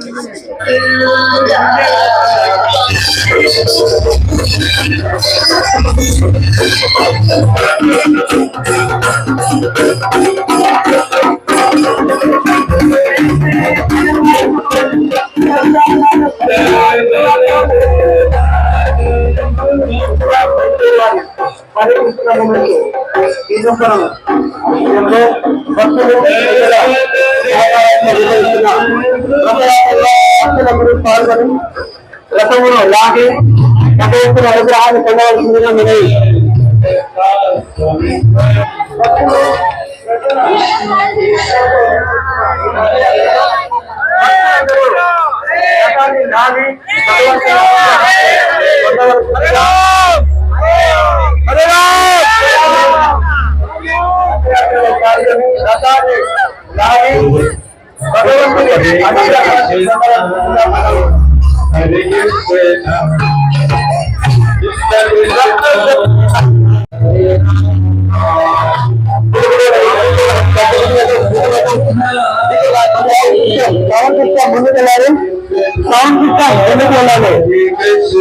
Gracias. పాల్గొని రథమును లాగి భగవంతుని అనుగ్రహాన్ని పొందవలసిందిగా వినయి లాగి రథాన్ని లాగి ముందుకెళ్ళాలి అనుగ్రహాన్ని పొందవలసిందిగా పవన్ కృష్ణ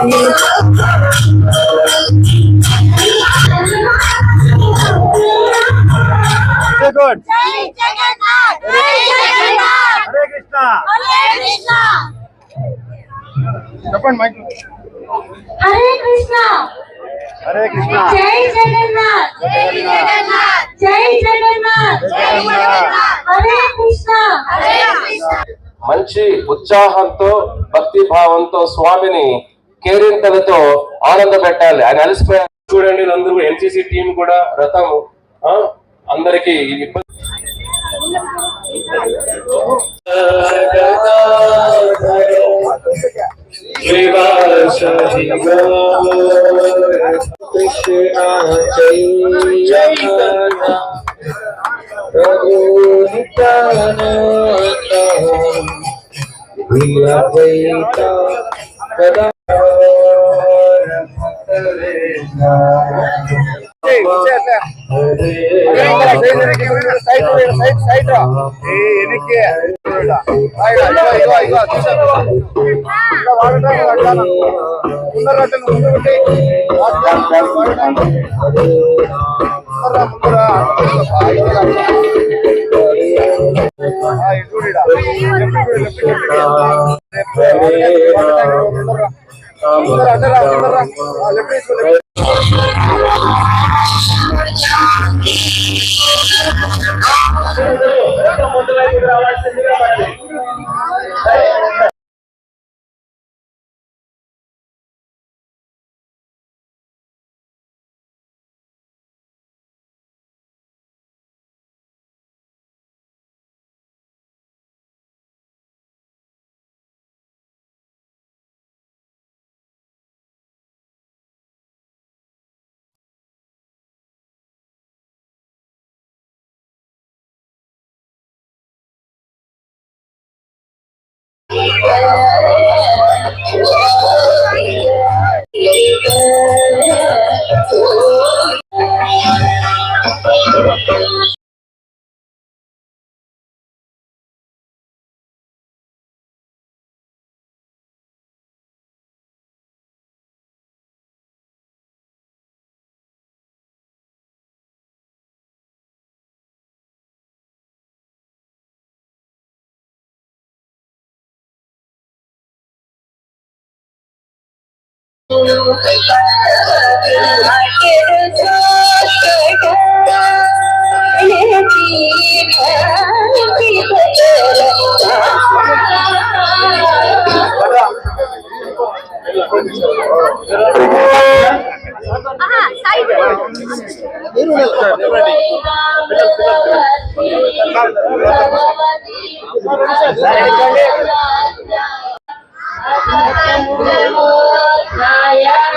కృష్ణ హరే కృష్ణ చెప్పండి మైక్ హరే కృష్ణ హరే కృష్ణ జై జగన్నాథ్ జై జగన్నాథ్ జై జగన్నాథ్ జై జగన్నాథ్ హరే కృష్ణ హరే కృష్ణ మంచి ఉత్సాహంతో భక్తి భావంతో స్వామిని కేరింతలతో ఆనంద పెట్టాలి ఆయన అలసిపోయారు. చూడండి అందరూ ఎన్సీసీ టీం కూడా రథము అందరికి ఇబ్బంది. എനിക്ക് ముందర ముందుకుంటే ముందర రావాల్సిందిగా yeah, yeah. ఇది ఇబ్బంది Maya.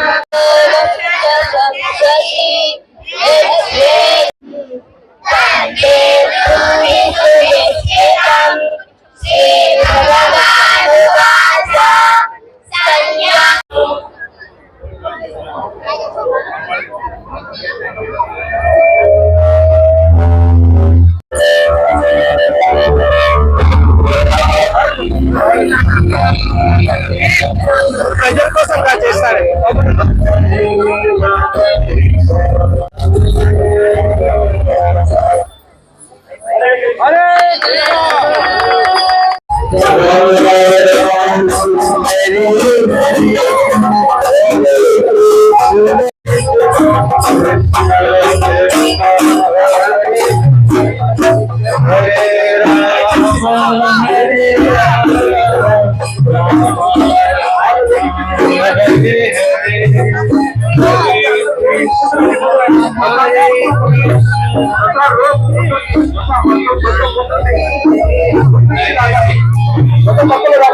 కొత్త కొత్తగా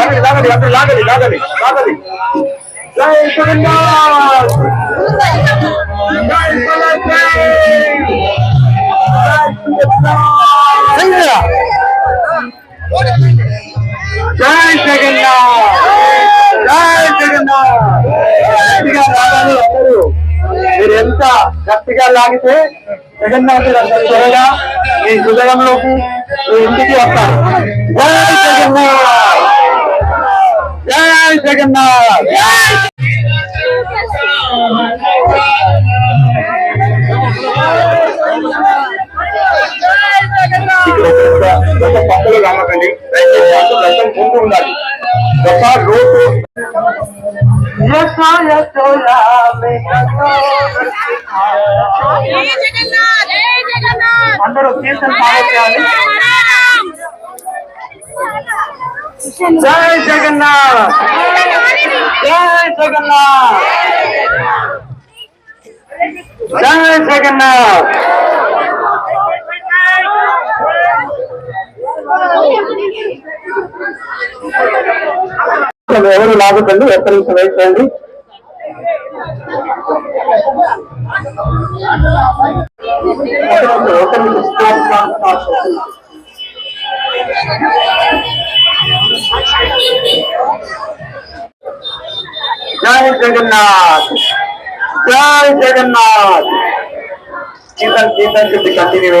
లాగండి అక్కడ లాగండి లాగండి లాగండి. జై జగన్నాథ్ జై జై జగన్నాథ్ జై జగన్నాథ్ మీరు ఎంత గట్టిగా లాగితే జగన్నాథుడు అంత త్వరగా మీ హృదయంలోకి మీ ఇంటికి వస్తారు జై జగన్నాథ్ జై జగన్నాథ్! గత పక్కలు రామకండి దయచేసి అందరూ రథం ముందు ఉండాలి. గత రోడ్డు అందరూ కీర్తన పాడేయాలి జై జగన్నాథ్! జై జగన్నాథ్! జై జగన్నాథ్! ఎవరు లాగకండి ఒక్క నిమిషం వెయిట్ చేయండి. ఒక్క నిమిషం స్టాప్ స్టాప్ స్టాప్ జై జగన్నాథ్ జై జగన్నాథ్ కీర్తన్ కీర్తన్ చెప్పి కంటిన్యూ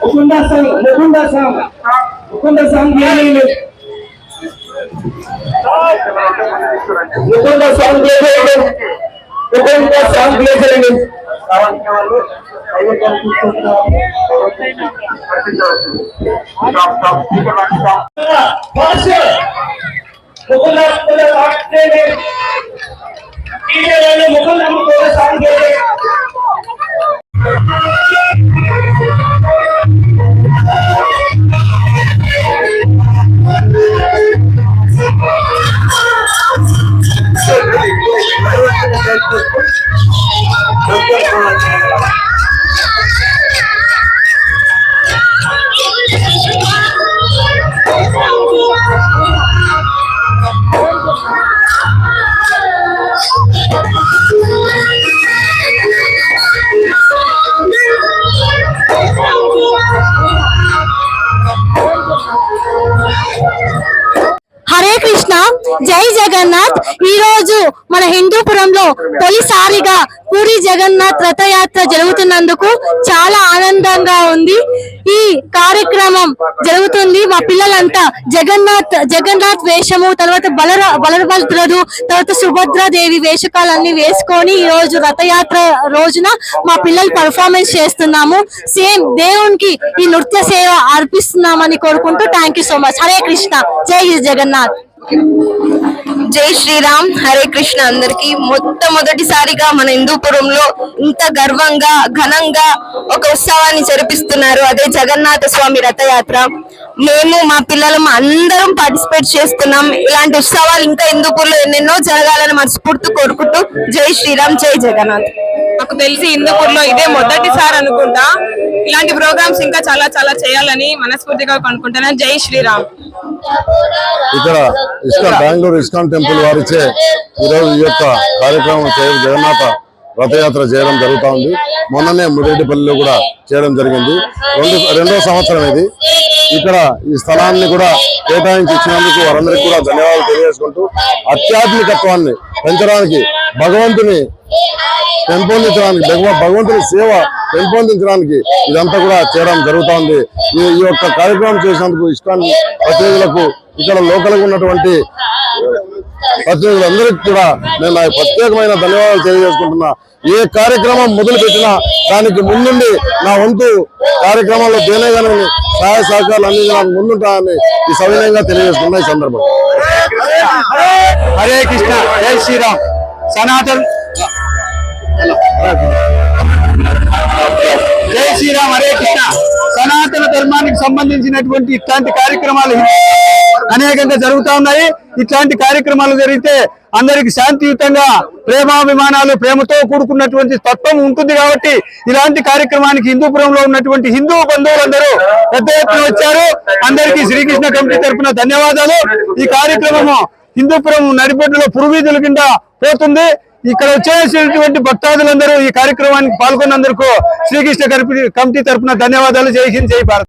ముకుంద సంఘ్ ముకుంద సంఘ్. ముకుంద సంఘ్ ఏమీ ముకుంద సంఘ్ లేదండి ముకుంద సంఘ్ లేదండి ముకుంద ముకుంద సాంగ్ లేదండి ముకుంద ముకుంద సాంగ్ లేదండి 大 地 జై జగన్నాథ్. ఈ రోజు మన హిందూపురంలో తొలిసారిగా పూరి జగన్నాథ్ రథయాత్ర జరుగుతున్నందుకు చాలా ఆనందంగా ఉంది. ఈ కార్యక్రమం జరుగుతుంది. మా పిల్లలంతా జగన్నాథ్ జగన్నాథ్ వేషము తర్వాత బలర బలభద్రుడు తర్వాత సుభద్రాదేవి వేషకాలన్నీ వేసుకొని ఈ రోజు రథయాత్ర రోజున మా పిల్లలు పర్ఫార్మెన్స్ చేస్తున్నాము. సేమ్ దేవునికి ఈ నృత్య సేవ అర్పిస్తున్నామని కోరుకుంటూ thank you so much Hare Krishna. జై జగన్నాథ్. జై శ్రీరామ్ హరే కృష్ణ అందరికి. మొట్టమొదటిసారిగా మన హిందూపురంలో ఇంత గర్వంగా ఘనంగా ఒక ఉత్సవాన్ని జరిపిస్తున్నారు. అదే జగన్నాథ స్వామి రథయాత్ర. మేము మా పిల్లలం అందరం పార్టిసిపేట్ చేస్తున్నాం. ఇలాంటి ఉత్సవాలు ఇంకా హిందూపూర్లో ఎన్నెన్నో జరగాలని మనస్ఫూర్తి కోరుకుంటూ జై శ్రీరామ్ జై జగన్నాథ్. నాకు తెలిసి హిందూపూర్లో ఇదే మొదటిసారి అనుకుంటా. ఇలాంటి ప్రోగ్రామ్స్ ఇంకా చాలా చాలా చేయాలని మనస్ఫూర్తిగా అనుకుంటున్నాను జై శ్రీరామ్. ఇక్కడ ఇస్కాన్ బెంగళూరు ఇస్కాన్ టెంపుల్ వారిచే ఈరోజు ఈ యొక్క కార్యక్రమం చేయడం జగన్నాథ రథయాత్ర చేయడం జరుగుతూ ఉంది. మొన్ననే ముదిరెడ్డిపల్లిలో కూడా చేయడం జరిగింది. రెండు రెండో సంవత్సరం ఇది. ఇక్కడ ఈ స్థలాన్ని కూడా కేటాయించి ఇచ్చినందుకు వారందరికీ కూడా ధన్యవాదాలు తెలియజేసుకుంటూ ఆధ్యాత్మికత్వాన్ని పెంచడానికి భగవంతుని పెంపొందించడానికి భగవ- భగవంతుని సేవ పెంపొందించడానికి ఇదంతా కూడా చేయడం జరుగుతుంది ఈ ఈ యొక్క కార్యక్రమం చేసినందుకు ఇస్కాన్ ప్రతినిధులకు ఇక్కడ లోకల్గా ఉన్నటువంటి ప్రతినిధులందరికీ కూడా నేను నా ప్రత్యేకమైన ధన్యవాదాలు తెలియజేసుకుంటున్నా. ఏ కార్యక్రమం మొదలు పెట్టినా దానికి ముందుండి నా వంతు కార్యక్రమంలో దేనేగానే సహాయ సహకారాలు అందించడానికి ముందుంటానని ఈ సవినయంగా తెలియజేసుకున్నా ఈ సందర్భంగా. హరే కృష్ణ జై శ్రీరామ్. సనాతన్. జై శ్రీరామ్ హరే కృష్ణ. సనాతన ధర్మానికి సంబంధించినటువంటి ఇట్లాంటి కార్యక్రమాలు అనేకంగా జరుగుతూ ఉన్నాయి. ఇట్లాంటి కార్యక్రమాలు జరిగితే అందరికి శాంతియుతంగా ప్రేమాభిమానాలు ప్రేమతో కూడుకున్నటువంటి తత్వం ఉంటుంది కాబట్టి ఇలాంటి కార్యక్రమానికి హిందూపురంలో ఉన్నటువంటి హిందూ బంధువులందరూ పెద్ద ఎత్తున వచ్చారు. అందరికీ శ్రీకృష్ణ కమిటీ తరపున ధన్యవాదాలు. ఈ కార్యక్రమము హిందూపురం నడిబొడ్డులో పురువీధుల కింద పోతుంది. ఇక్కడ వచ్చేసినటువంటి భక్తాదులందరూ ఈ కార్యక్రమానికి పాల్గొన్నందుకు శ్రీకృష్ణ కమిటీ కమిటీ తరపున ధన్యవాదాలు. జై హింద్ జై భారత్.